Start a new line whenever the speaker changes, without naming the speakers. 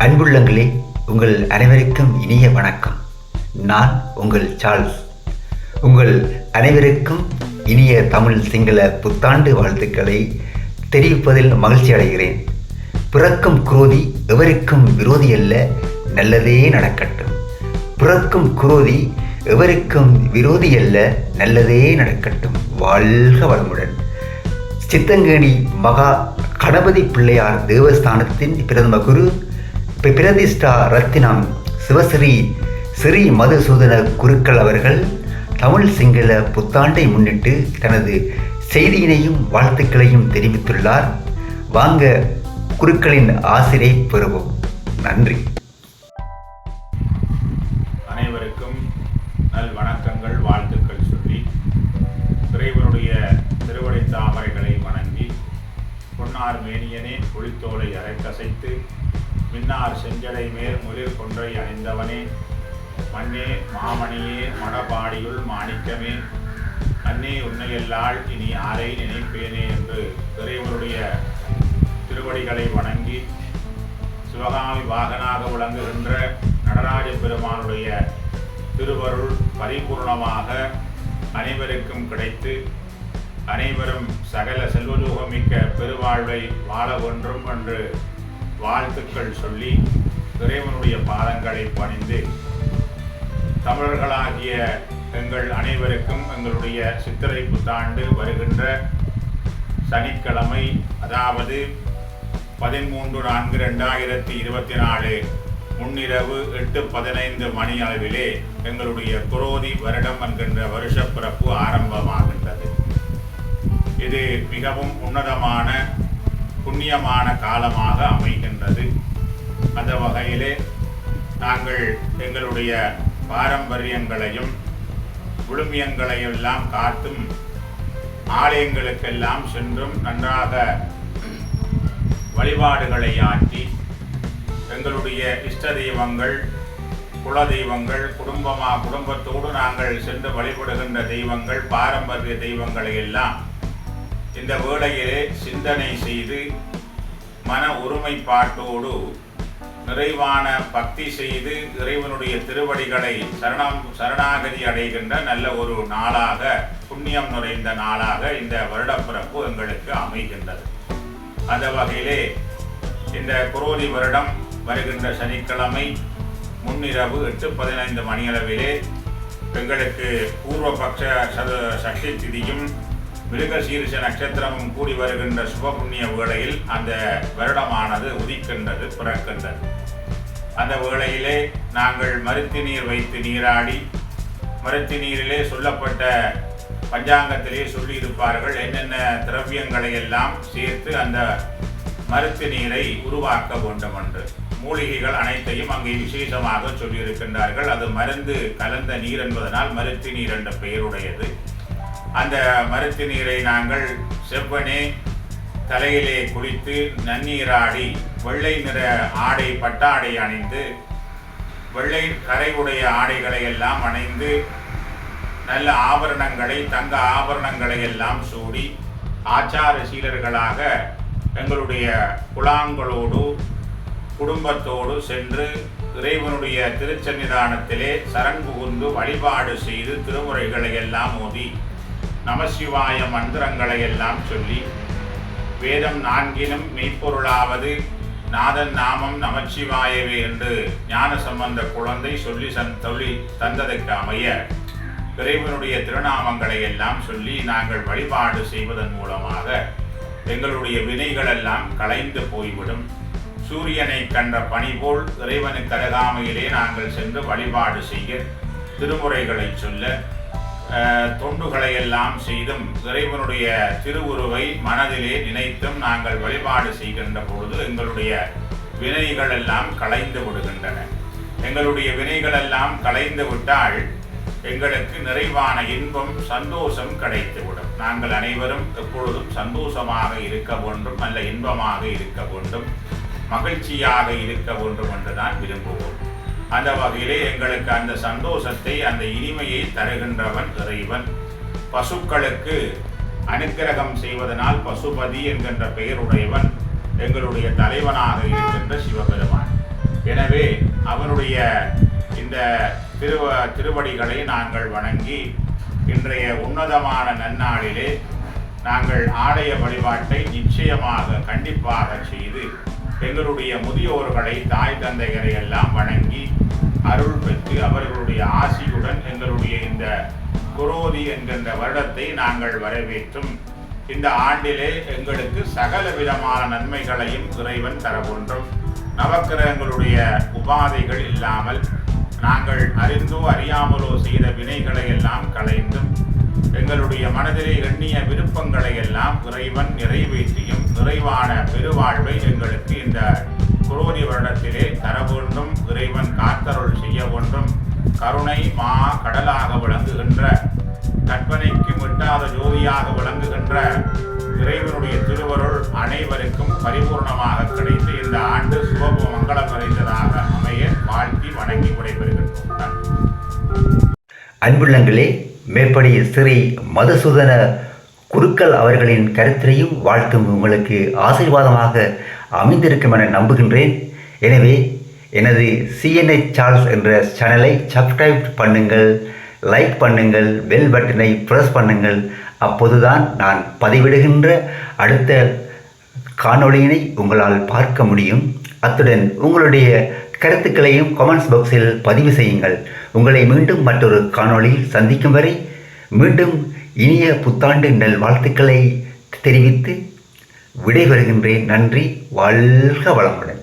அன்புள்ளங்களே உங்கள் அனைவருக்கும் இனிய வணக்கம். நான் உங்கள் சார்ல்ஸ். உங்கள் அனைவருக்கும் இனிய தமிழ் சிங்கள புத்தாண்டு வாழ்த்துக்களை தெரிவிப்பதில் மகிழ்ச்சி அடைகிறேன். பிறக்கும் குரோதி எவருக்கும் விரோதி அல்ல நல்லதே நடக்கட்டும். பிறக்கும் குரோதி எவருக்கும் விரோதி அல்ல நல்லதே நடக்கட்டும். வாழ்க வளமுடன். சித்தங்கேணி மகா கணபதி பிள்ளையார் தேவஸ்தானத்தின் பிரதம குரு பிரதிஷ்டா ரத்தினம் சிவஸ்ரீ ஸ்ரீ மதுசூதன குருக்கள் அவர்கள் தமிழ் சிங்கள புத்தாண்டை முன்னிட்டு தனது செய்தியினையும் வாழ்த்துக்களையும் தெரிவித்துள்ளார். வாங்க குருக்களின் ஆசிரியை பெறுவோம். நன்றி.
அனைவருக்கும் நல் வணக்கங்கள் வாழ்த்துக்கள் சொல்லி இறைவனுடைய திருவடி தாமரைகளை வணங்கி பொன்னார் மேனியனே புலித்தோலை அரைக்கசைத்து மின்னார் செஞ்சடை மேல் முதிர் கொன்றை அணிந்தவனே. மண்ணே மாமணியே மடபாடியுள் மாணிக்கமே. கண்ணே உன்னையல்லால் இனி யாரை நினைப்பேனே என்று இறைவனுடைய திருவடிகளை வணங்கி சிவகாமி வாகனாக விளங்குகின்ற நடராஜ பெருமானுடைய திருவருள் பரிபூர்ணமாக அனைவருக்கும் கிடைத்து அனைவரும் சகல செல்வலோகமிக்க பெருவாழ்வை வாழ ஒன்றும் என்று வாழ்த்துக்கள் சொல்லி இறைவனுடைய பாதங்களை பணிந்து தமிழர்களாகிய எங்கள் அனைவருக்கும் எங்களுடைய சித்திரை புத்தாண்டு வருகின்ற சனிக்கிழமை அதாவது பதிமூன்று நான்கு ரெண்டாயிரத்தி இருபத்தி நாலு முன்னிரவு எட்டு பதினைந்து மணி அளவிலே எங்களுடைய குரோதி வருடம் என்கின்ற வருஷப்பிறப்பு ஆரம்பமாகின்றது. இது மிகவும் உன்னதமான புண்ணியமான காலமாக அமைகின்றது. அந்த வகையிலே நாங்கள் எங்களுடைய பாரம்பரியங்களையும் விழுமியங்களையும் எல்லாம் காத்தும் ஆலயங்களுக்கெல்லாம் சென்றும் நன்றாக வழிபாடுகளை ஆற்றி எங்களுடைய இஷ்ட தெய்வங்கள் குல தெய்வங்கள் குடும்பமாக குடும்பத்தோடு நாங்கள் சென்று வழிபடுகின்ற தெய்வங்கள் பாரம்பரிய தெய்வங்களை எல்லாம் இந்த வேளையிலே சிந்தனை செய்து மன ஒருமைப்பாட்டோடு நிறைவான பக்தி செய்து இறைவனுடைய திருவடிகளை சரணம் சரணாகதி அடைகின்ற நல்ல ஒரு நாளாக புண்ணியம் நிறைந்த நாளாக இந்த வருடப்பிறப்பு எங்களுக்கு அமைகின்றது. அந்த வகையிலே இந்த குரோதி வருடம் வருகின்ற சனிக்கிழமை முன்னிரவு எட்டு பதினைந்து மணியளவிலே எங்களுக்கு பூர்வபக்ஷ சது சஷ்டி திதியும் மிருகசீரிஷ நட்சத்திரமும் கூடி வருகின்ற சுபபுண்ணிய வேளையில் அந்த வருடமானது உதிக்கின்றது பிறக்கின்றது. அந்த வேளையிலே நாங்கள் மருத்து நீர் வைத்து நீராடி மருத்து நீரிலே சொல்லப்பட்ட பஞ்சாங்கத்திலே சொல்லியிருப்பார்கள் என்னென்ன திரவியங்களை எல்லாம் சேர்த்து அந்த மருத்து நீரை உருவாக்க வேண்டும் என்று மூலிகைகள் அனைத்தையும் அங்கே விசேஷமாக சொல்லியிருக்கின்றார்கள். அது மருந்து கலந்த நீர் என்பதனால் மருத்து நீர் என்ற பெயருடையது. அந்த மருத்து நீரை நாங்கள் செவ்வனே தலையிலே குளித்து நன்னீராடி வெள்ளை நிற ஆடை பட்டாடை அணிந்து வெள்ளை கரைவுடைய ஆடைகளை எல்லாம் அணிந்து நல்ல ஆபரணங்களை தங்க ஆபரணங்களை எல்லாம் சூடி ஆச்சார சீலர்களாக எங்களுடைய குழாங்களோடு குடும்பத்தோடு சென்று இறைவனுடைய திருச்சன்னிதானத்திலே சரண் புகுந்து வழிபாடு செய்து திருமுறைகளை எல்லாம் ஓதி நமசிவாய மந்திரங்களை எல்லாம் சொல்லி வேதம் நான்கிலும் மெய்ப்பொருளாவது நாதன் நாமம் நமச்சிவாயவே என்று ஞான சம்பந்த குழந்தை சொல்லி சன் சொல்லி தந்ததற்கு அமைய இறைவனுடைய திருநாமங்களை எல்லாம் சொல்லி நாங்கள் வழிபாடு செய்வதன் மூலமாக எங்களுடைய வினைகளெல்லாம் கலைந்து போய்விடும். சூரியனை கண்ட பணி போல் இறைவனுக்கு அருகாமையிலே நாங்கள் சென்று வழிபாடு செய்ய திருமுறைகளை சொல்ல தொண்டுகளை எல்லாம் செய்தும் இறைவனுடைய திருவுருவை மனதிலே நினைத்தும் நாங்கள் வழிபாடு செய்கின்ற பொழுது எங்களுடைய வினைகள் எல்லாம் கலைந்து விடுகின்றன. எங்களுடைய வினைகள் எல்லாம் கலைந்து விட்டால் எங்களுக்கு நிறைவான இன்பம் சந்தோஷம் கிடைத்துவிடும். நாங்கள் அனைவரும் எப்பொழுதும் சந்தோஷமாக இருக்க வேண்டும் நல்ல இன்பமாக இருக்க வேண்டும் மகிழ்ச்சியாக இருக்க வேண்டும் என்றுதான் விரும்புவோம். அந்த வகையிலே எங்களுக்கு அந்த சந்தோஷத்தை அந்த இனிமையை தருகின்றவன் இறைவன். பசுக்களுக்கு அனுக்கிரகம் செய்வதனால் பசுபதி என்கின்ற பெயருடையவன் எங்களுடைய தலைவனாக இருக்கின்ற சிவபெருமான். எனவே அவனுடைய இந்த திருவ திருவடிகளை நாங்கள் வணங்கி இன்றைய உன்னதமான நன்னாளிலே நாங்கள் ஆலய வழிபாட்டை நிச்சயமாக கண்டிப்பாக செய்து எங்களுடைய முதியோர்களை தாய் தந்தைகளை எல்லாம் வணங்கி அருள் பெற்று அவர்களுடைய ஆசியுடன் எங்களுடைய இந்த குரோதி என்கின்ற வருடத்தை நாங்கள் வரவேற்றும். இந்த ஆண்டிலே எங்களுக்கு சகல விதமான நன்மைகளையும் இறைவன் தரவொன்றும் நவக்கிரகங்களுடைய உபாதைகள் இல்லாமல் நாங்கள் அறிந்தோ அறியாமலோ செய்த வினைகளை எல்லாம் களைந்தும் எங்களுடைய மனதிலே எண்ணிய விருப்பங்களை எல்லாம் இறைவன் நிறைவேற்றியும் நிறைவான பெருவாழ்வை எங்களுக்கு இந்த குரோதி வருடத்திலே தர வேண்டும் இறைவன் காத்தருள் செய்ய வேண்டும் கருணை மா கடலாக விளங்குகின்ற கற்பனைக்கு மிட்டாத ஜோதியாக விளங்குகின்ற இறைவனுடைய திருவருள் அனைவருக்கும் பரிபூர்ணமாக கிடைத்து இந்த ஆண்டு சுப மங்களம் நிறைந்ததாக அமைய வாழ்த்தி வணங்கி விடைபெறுகின்றோம்.
அன்புள்ளங்களே மேற்படி ஸ்ரீ மதுசூதன குருக்கள் அவர்களின் கருத்தினையும் வாழ்த்தும் உங்களுக்கு ஆசீர்வாதமாக அமைந்திருக்கும் என நம்புகின்றேன். எனவே எனது சிஎன்ஐ சார்ஸ் என்ற சேனலை சப்ஸ்கிரைப் பண்ணுங்கள் லைக் பண்ணுங்கள் பெல் பட்டனை ப்ரெஸ் பண்ணுங்கள். அப்போதுதான் நான் பதிவிடுகின்ற அடுத்த காணொளியினை உங்களால் பார்க்க முடியும். அத்துடன் உங்களுடைய கருத்துக்களையும் கமெண்ட்ஸ் பாக்ஸில் பதிவு செய்யுங்கள். உங்களை மீண்டும் மற்றொரு காணொளியில் சந்திக்கும் வரை மீண்டும் இனிய புத்தாண்டு நல் வாழ்த்துக்களை தெரிவித்து விடைபெறுகின்றேன். நன்றி. வாழ்க வளமுடன்.